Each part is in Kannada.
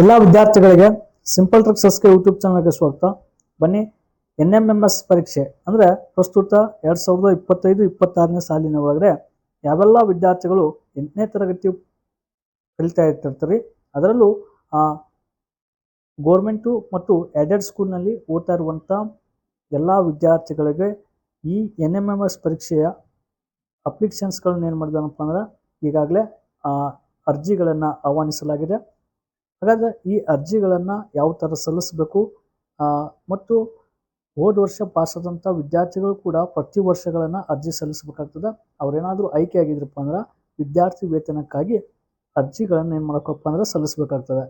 ಎಲ್ಲ ವಿದ್ಯಾರ್ಥಿಗಳಿಗೆ ಸಿಂಪಲ್ ಟ್ರಿಕ್ಸಸ್ಗೆ ಯೂಟ್ಯೂಬ್ ಚಾನಲ್ಗೆ ಸ್ವಾಗತ. ಬನ್ನಿ ಎನ್ ಎಂ ಎಂ ಎಸ್ ಪರೀಕ್ಷೆ. ಅಂದರೆ ಪ್ರಸ್ತುತ ಎರಡು ಸಾವಿರದ ಇಪ್ಪತ್ತೈದು, ಇಪ್ಪತ್ತಾರನೇ ಸಾಲಿನ ಒಳಗಡೆ ಯಾವೆಲ್ಲ ವಿದ್ಯಾರ್ಥಿಗಳು ಎಂಟನೇ ತರಗತಿ ಕಲಿತಾ ಇರ್ತಿರ್ತಾರೆ, ಅದರಲ್ಲೂ ಗೋರ್ಮೆಂಟು ಮತ್ತು ಎಡೆಡ್ ಸ್ಕೂಲ್ನಲ್ಲಿ ಓದ್ತಾ ಇರುವಂಥ ಎಲ್ಲ ವಿದ್ಯಾರ್ಥಿಗಳಿಗೆ ಈ ಎನ್ ಎಂ ಎಂ ಎಸ್ ಪರೀಕ್ಷೆಯ ಅಪ್ಲಿಕೇಶನ್ಸ್ಗಳನ್ನ ಏನು ಮಾಡಿದಾನಪ್ಪ ಅಂದ್ರೆ ಈಗಾಗಲೇ ಅರ್ಜಿಗಳನ್ನು ಆಹ್ವಾನಿಸಲಾಗಿದೆ. ಹಾಗಾದರೆ ಈ ಅರ್ಜಿಗಳನ್ನು ಯಾವ ಥರ ಸಲ್ಲಿಸಬೇಕು? ಮತ್ತು ಹೋದ ವರ್ಷ ಪಾಸಾದಂಥ ವಿದ್ಯಾರ್ಥಿಗಳು ಕೂಡ ಪ್ರತಿ ವರ್ಷಗಳನ್ನು ಅರ್ಜಿ ಸಲ್ಲಿಸಬೇಕಾಗ್ತದೆ. ಅವರೇನಾದರೂ ಆಯ್ಕೆ ಆಗಿದ್ರಪ್ಪ ಅಂದ್ರೆ ವಿದ್ಯಾರ್ಥಿ ವೇತನಕ್ಕಾಗಿ ಅರ್ಜಿಗಳನ್ನು ಏನು ಮಾಡಬೇಕಪ್ಪ ಅಂದ್ರೆ ಸಲ್ಲಿಸಬೇಕಾಗ್ತದೆ.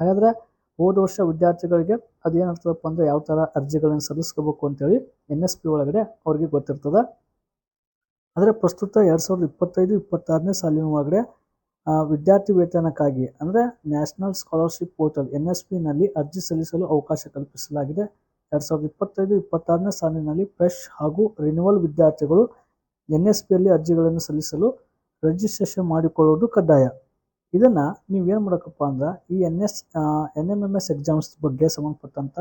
ಹಾಗಾದರೆ ಹೋದ ವರ್ಷ ವಿದ್ಯಾರ್ಥಿಗಳಿಗೆ ಅದೇನಾಗ್ತದಪ್ಪ ಅಂದರೆ ಯಾವ ಥರ ಅರ್ಜಿಗಳನ್ನು ಸಲ್ಲಿಸ್ಕೋಬೇಕು ಅಂತೇಳಿ ಎನ್ ಎಸ್ ಪಿ ಒಳಗಡೆ ಅವ್ರಿಗೆ ಗೊತ್ತಿರ್ತದೆ. ಆದರೆ ಪ್ರಸ್ತುತ ಎರಡು ಸಾವಿರದ ಇಪ್ಪತ್ತೈದು, ಇಪ್ಪತ್ತಾರನೇ ಸಾಲಿನ ಒಳಗಡೆ ವಿದ್ಯಾರ್ಥಿ ವೇತನಕ್ಕಾಗಿ, ಅಂದರೆ national scholarship portal N S ಪಿನಲ್ಲಿ ಅರ್ಜಿ ಸಲ್ಲಿಸಲು ಅವಕಾಶ ಕಲ್ಪಿಸಲಾಗಿದೆ. ಎರಡು ಸಾವಿರದ ಇಪ್ಪತ್ತೈದು, ಇಪ್ಪತ್ತಾರನೇ ಸಾಲಿನಲ್ಲಿ ಫ್ರೆಶ್ ಹಾಗೂ ರಿನ್ಯೂವಲ್ ವಿದ್ಯಾರ್ಥಿಗಳು ಎನ್ ಎಸ್ ಪಿಯಲ್ಲಿ ಅರ್ಜಿಗಳನ್ನು ಸಲ್ಲಿಸಲು ರಿಜಿಸ್ಟ್ರೇಷನ್ ಮಾಡಿಕೊಳ್ಳುವುದು ಕಡ್ಡಾಯ. ಇದನ್ನು ನೀವೇನು ಮಾಡಬೇಕಪ್ಪ ಅಂದ್ರೆ, ಈ N S N M M S exams ಬಗ್ಗೆ ಸಂಬಂಧಪಟ್ಟಂಥ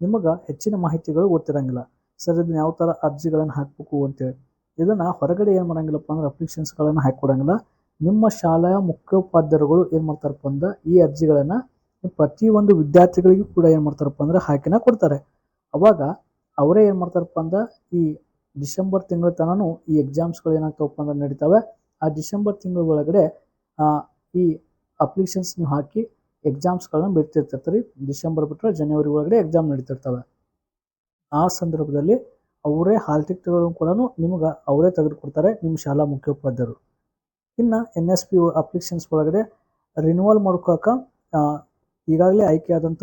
ನಿಮಗೆ ಹೆಚ್ಚಿನ ಮಾಹಿತಿಗಳು ಗೊತ್ತಿರಂಗಿಲ್ಲ. ಸರ್, ಇದನ್ನ ಯಾವ ಥರ ಅರ್ಜಿಗಳನ್ನು ಹಾಕಬೇಕು ಅಂತೇಳಿ. ಇದನ್ನು ಹೊರಗಡೆ ಏನು ಮಾಡಂಗಿಲ್ಲಪ್ಪ ಅಂದ್ರೆ ಅಪ್ಲಿಕೇಶನ್ಸ್ಗಳನ್ನು ಹಾಕಿಕೊಡಂಗಿಲ್ಲ. ನಿಮ್ಮ ಶಾಲೆಯ ಮುಖ್ಯೋಪಾಧ್ಯಾಯರುಗಳು ಏನು ಮಾಡ್ತಾರಪ್ಪ ಅಂದ್ರೆ ಈ ಅರ್ಜಿಗಳನ್ನು ಪ್ರತಿಯೊಂದು ವಿದ್ಯಾರ್ಥಿಗಳಿಗೂ ಕೂಡ ಏನು ಮಾಡ್ತಾರಪ್ಪ ಅಂದ್ರೆ ಹಾಕಿನ ಕೊಡ್ತಾರೆ. ಅವಾಗ ಅವರೇ ಏನು ಮಾಡ್ತಾರಪ್ಪ ಅಂದ್ರೆ ಈ ಡಿಸೆಂಬರ್ ತಿಂಗಳ ತನೂ ಈ ಎಕ್ಸಾಮ್ಸ್ಗಳು ಏನಾಗ್ತಾವಪ್ಪ ಅಂದ್ರೆ ನಡೀತಾವೆ. ಆ ಡಿಸೆಂಬರ್ ತಿಂಗಳ ಒಳಗಡೆ ಈ ಅಪ್ಲಿಕೇಶನ್ಸ್ ನೀವು ಹಾಕಿ ಎಕ್ಸಾಮ್ಸ್ಗಳನ್ನ ಬಿಡ್ತಿರ್ತಿರ್ತಾರೆ. ಡಿಸೆಂಬರ್ ಬಿಟ್ಟರೆ ಜನವರಿ ಒಳಗಡೆ ಎಕ್ಸಾಮ್ ನಡೀತಿರ್ತವೆ. ಆ ಸಂದರ್ಭದಲ್ಲಿ ಅವರೇ ಹಾಲ್ ಟಿಕೆಟ್ಗಳನ್ನು ಕೂಡ ನಿಮ್ಗೆ ಅವರೇ ತೆಗೆದುಕೊಡ್ತಾರೆ, ನಿಮ್ಮ ಶಾಲಾ ಮುಖ್ಯೋಪಾಧ್ಯಾಯರು. ಇನ್ನು ಎನ್ ಎಸ್ ಪಿ ಅಪ್ಲಿಕೇಶನ್ಸ್ ಒಳಗಡೆ ರಿನ್ಯೂವಲ್ ಮಾಡ್ಕೋಕ ಈಗಾಗಲೇ ಆಯ್ಕೆ ಆದಂಥ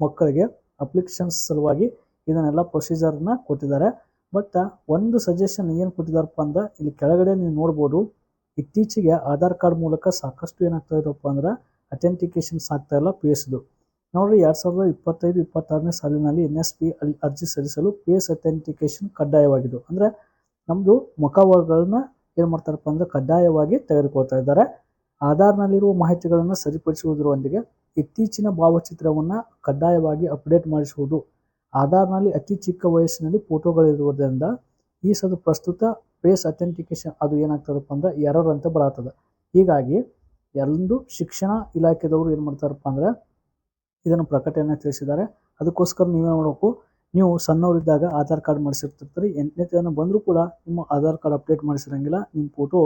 ಮಕ್ಕಳಿಗೆ ಅಪ್ಲಿಕೇಶನ್ಸ್ ಸಲುವಾಗಿ ಇದನ್ನೆಲ್ಲ ಪ್ರೊಸೀಜರ್ನ ಕೊಟ್ಟಿದ್ದಾರೆ. ಬಟ್, ಒಂದು ಸಜೆಷನ್ ಏನು ಕೊಟ್ಟಿದ್ದಾರಪ್ಪ ಅಂದ್ರೆ, ಇಲ್ಲಿ ಕೆಳಗಡೆ ನೀವು ನೋಡ್ಬೋದು, ಇತ್ತೀಚೆಗೆ ಆಧಾರ್ ಕಾರ್ಡ್ ಮೂಲಕ ಸಾಕಷ್ಟು ಏನಾಗ್ತಾ ಇದಪ್ಪ ಅಂದ್ರೆ ಅಥೆಂಟಿಕೇಶನ್ಸ್ ಆಗ್ತಾ ಇಲ್ಲ ಪಿ ಎಸ್ದು ನೋಡ್ರಿ, ಎರಡು ಸಾವಿರದ ಇಪ್ಪತ್ತೈದು, ಇಪ್ಪತ್ತಾರನೇ ಸಾಲಿನಲ್ಲಿ ಎನ್ ಎಸ್ ಪಿ ಅರ್ಜಿ ಸಲ್ಲಿಸಲು ಪಿ ಎಸ್ ಅಥೆಂಟಿಕೇಶನ್ ಕಡ್ಡಾಯವಾಗಿದ್ದು. ಅಂದರೆ ನಮ್ಮದು ಮುಖಗಳನ್ನ ಏನು ಮಾಡ್ತಾರಪ್ಪ ಅಂದ್ರೆ ಕಡ್ಡಾಯವಾಗಿ ತೆಗೆದುಕೊಳ್ತಾ ಇದ್ದಾರೆ. ಆಧಾರ್ನಲ್ಲಿರುವ ಮಾಹಿತಿಗಳನ್ನು ಸರಿಪಡಿಸುವುದರೊಂದಿಗೆ ಇತ್ತೀಚಿನ ಭಾವಚಿತ್ರವನ್ನು ಕಡ್ಡಾಯವಾಗಿ ಅಪ್ಡೇಟ್ ಮಾಡಿಸುವುದು. ಆಧಾರ್ನಲ್ಲಿ ಅತಿ ಚಿಕ್ಕ ವಯಸ್ಸಿನಲ್ಲಿ ಫೋಟೋಗಳಿರುವುದರಿಂದ ಈ ಸದು ಪ್ರಸ್ತುತ ಫೇಸ್ ಅಥೆಂಟಿಕೇಶನ್ ಅದು ಏನಾಗ್ತದಪ್ಪ ಅಂದ್ರೆ ಎರರ್ ಅಂತ ಬರತ್ತದ. ಹೀಗಾಗಿ ಎಲ್ಲೊಂದು ಶಿಕ್ಷಣ ಇಲಾಖೆದವರು ಏನು ಮಾಡ್ತಾರಪ್ಪ ಅಂದ್ರೆ ಇದನ್ನು ಪ್ರಕಟಣೆ ತಿಳಿಸಿದ್ದಾರೆ. ಅದಕ್ಕೋಸ್ಕರ ನೀವೇನು ಮಾಡಬೇಕು ನೀವು ಸಣ್ಣವರಿದ್ದಾಗ ಆಧಾರ್ ಕಾರ್ಡ್ ಮಾಡಿಸಿರ್ತಿರ್ತೀರಿ. ಎಂಟನೇ ತನ ಬಂದರೂ ಕೂಡ ನಿಮ್ಮ ಆಧಾರ್ ಕಾರ್ಡ್ ಅಪ್ಡೇಟ್ ಮಾಡಿಸಿರಂಗಿಲ್ಲ. ನಿಮ್ಮ ಫೋಟೋ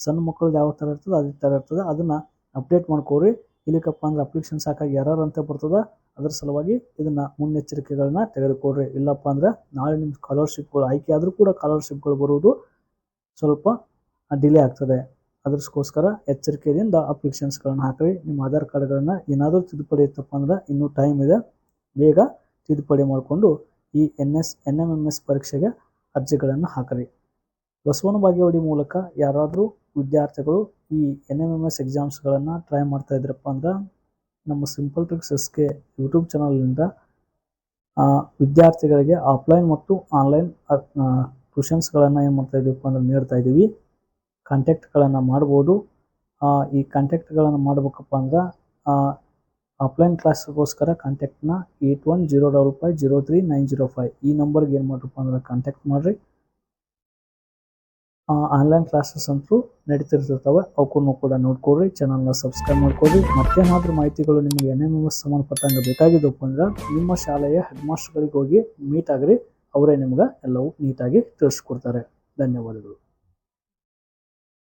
ಸಣ್ಣ ಮಕ್ಕಳದ್ದು ಯಾವ ಥರ ಇರ್ತದೆ, ಅದೇ ಥರ ಇರ್ತದೆ. ಅದನ್ನು ಅಪ್ಡೇಟ್ ಮಾಡ್ಕೋರಿ ಇಲ್ಲಿಕಪ್ಪ ಅಂದ್ರೆ ಅಪ್ಲಿಕೇಶನ್ಸ್ ಸಾಕಾಗಿ ಯಾರು ಅಂತ ಬರ್ತದೆ, ಅದರ ಸಲುವಾಗಿ ಇದನ್ನು ಮುನ್ನೆಚ್ಚರಿಕೆಗಳನ್ನ ತೆಗೆದುಕೊಡ್ರಿ ಇಲ್ಲಪ್ಪ ಅಂದರೆ ನಾಳೆ ನಿಮ್ಮ ಸ್ಕಾಲರ್ಶಿಪ್ಗಳು ಆಯ್ಕೆ ಆದರೂ ಕೂಡ ಸ್ಕಾಲರ್ಶಿಪ್ಗಳು ಬರುವುದು ಸ್ವಲ್ಪ ಡಿಲೇ ಆಗ್ತದೆ. ಅದಕ್ಕೋಸ್ಕರ ಎಚ್ಚರಿಕೆಯಿಂದ ಅಪ್ಲಿಕೇಶನ್ಸ್ಗಳನ್ನ ಹಾಕಿರಿ. ನಿಮ್ಮ ಆಧಾರ್ ಕಾರ್ಡ್ಗಳನ್ನು ಏನಾದರೂ ತಿದ್ದುಪಡಿ ಇತ್ತಪ್ಪ ಅಂದ್ರೆ ಇನ್ನೂ ಟೈಮ್ ಇದೆ. ಬೇಗ ತಿದ್ದುಪಡಿ ಮಾಡಿಕೊಂಡು ಈ N S N M M S ಪರೀಕ್ಷೆಗೆ ಅರ್ಜಿಗಳನ್ನು ಹಾಕಲಿ ಬಸವನ ಬಾಗೇವಾಡಿ ಮೂಲಕ ಯಾರಾದರೂ ವಿದ್ಯಾರ್ಥಿಗಳು ಈ ಎನ್ ಎಂ ಎಂ ಎಸ್ ಎಕ್ಸಾಮ್ಸ್ಗಳನ್ನು ಟ್ರೈ ಮಾಡ್ತಾ ಇದ್ರಪ್ಪ ಅಂದ್ರೆ ನಮ್ಮ simple tricks S K YouTube ಚಾನಲ್ನಿಂದ ವಿದ್ಯಾರ್ಥಿಗಳಿಗೆ ಆಫ್ಲೈನ್ ಮತ್ತು ಆನ್ಲೈನ್ ಟ್ಯೂಷನ್ಸ್ಗಳನ್ನು ಏನು ಮಾಡ್ತಾ ಅಂದ್ರೆ ನೀಡ್ತಾ ಇದ್ದೀವಿ ಕಾಂಟ್ಯಾಕ್ಟ್ಗಳನ್ನು ಮಾಡ್ಬೋದು. ಈ ಕಾಂಟ್ಯಾಕ್ಟ್ಗಳನ್ನು ಮಾಡ್ಬೇಕಪ್ಪ ಅಂದ್ರೆ ಆಫ್ಲೈನ್ ಕ್ಲಾಸ್ಗೋಸ್ಕರ ಕಾಂಟ್ಯಾಕ್ಟ್ನ eight one zero double five zero three nine zero five ಈ ನಂಬರ್ಗೆ ಏನು ಮಾಡ್ರಪ್ಪ ಅಂದ್ರೆ ಕಾಂಟ್ಯಾಕ್ಟ್ ಮಾಡಿರಿ. ಆನ್ಲೈನ್ ಕ್ಲಾಸಸ್ ಅಂತೂ ನಡೀತಿರ್ತಿರ್ತವೆ. ಅವಕ್ಕೂ ಕೂಡ ನೋಡ್ಕೊಡ್ರಿ ಚಾನಲ್ನ ಸಬ್ಸ್ಕ್ರೈಬ್ ಮಾಡ್ಕೊಡ್ರಿ ಮತ್ತೇನಾದರೂ ಮಾಹಿತಿಗಳು ನಿಮಗೆ ಎನ್ ಎಂ ಎಂ ಎಸ್ ಸಂಬಂಧಪಟ್ಟಂಗೆ ಬೇಕಾಗಿದ್ದಪ್ಪ ಅಂದ್ರೆ ನಿಮ್ಮ ಶಾಲೆಯ ಹೆಡ್ ಮಾಸ್ಟರ್ಗಳಿಗೆ ಹೋಗಿ ಮೀಟ್ ಆಗ್ರಿ. ಅವರೇ ನಿಮ್ಗೆ ಎಲ್ಲವೂ ನೀಟಾಗಿ ತಿಳಿಸ್ಕೊಡ್ತಾರೆ. ಧನ್ಯವಾದಗಳು.